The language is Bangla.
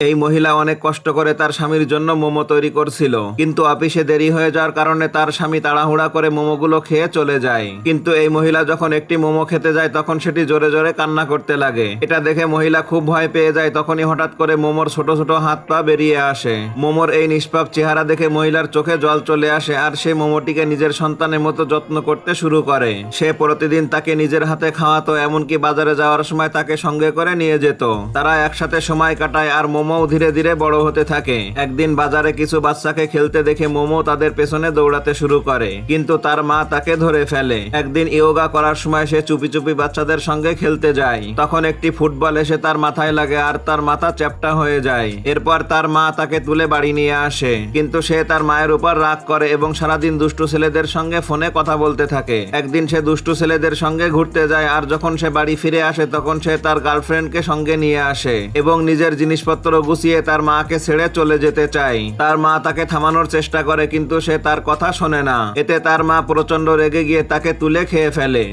এই মহিলা অনেক কষ্ট করে তার স্বামীর জন্য মোমো তৈরি করছিল। কিন্তু অফিসে দেরি হয়ে যাওয়ার কারণে তার স্বামী তাড়াহুড়া করে মোমোগুলো খেয়ে চলে যায়। কিন্তু এই মহিলা যখন একটি মোমো খেতে যায়, তখন সেটি জোরে জোরে কান্না করতে লাগে। এটা দেখে মহিলা খুব ভয় পেয়ে যায়। তখনই হঠাৎ করে মোমোর ছোট ছোট হাত পা বেরিয়ে আসে। মোমোর এই নিষ্পাপ চেহারা দেখে মহিলার চোখে জল চলে আসে আর সে মোমোটিকে নিজের সন্তানের মতো যত্ন করতে শুরু করে। সে প্রতিদিন তাকে নিজের হাতে খাওয়াতো, এমনকি বাজারে যাওয়ার সময় তাকে সঙ্গে করে নিয়ে যেত। তারা একসাথে সময় কাটায় আর মোমো ধীরে ধীরে বড় হতে থাকে। একদিন বাজারে কিছু বাচ্চাকে খেলতে দেখে মোমো তাদের পেছনে দৌড়াতে শুরু করে, কিন্তু তার মা তাকে ধরে ফেলে। একদিন ইয়োগা করার সময় সে চুপি চুপি বাচ্চাদের সঙ্গে খেলতে যায়। তখন একটি ফুটবল এসে তার মাথায় লাগে আর তার মাথা চ্যাপটা হয়ে যায়। এরপর তার মা তাকে তুলে বাড়ি নিয়ে আসে, কিন্তু সে তার মায়ের উপর রাগ করে এবং সারাদিন দুষ্টু ছেলেদের সঙ্গে ফোনে কথা বলতে থাকে। একদিন সে দুষ্টু ছেলেদের সঙ্গে ঘুরতে যায় আর যখন সে বাড়ি ফিরে আসে তখন সে তার গার্লফ্রেন্ডকে সঙ্গে নিয়ে আসে এবং নিজের জিনিসপত্র গুছিয়ে তার মাকে ছেড়ে চলে যেতে চায় তার মা তাকে থামানোর চেষ্টা করে, কিন্তু সে তার কথা শোনে না। এতে তার মা প্রচণ্ড রেগে গিয়ে তাকে তুলে খেয়ে ফেলে।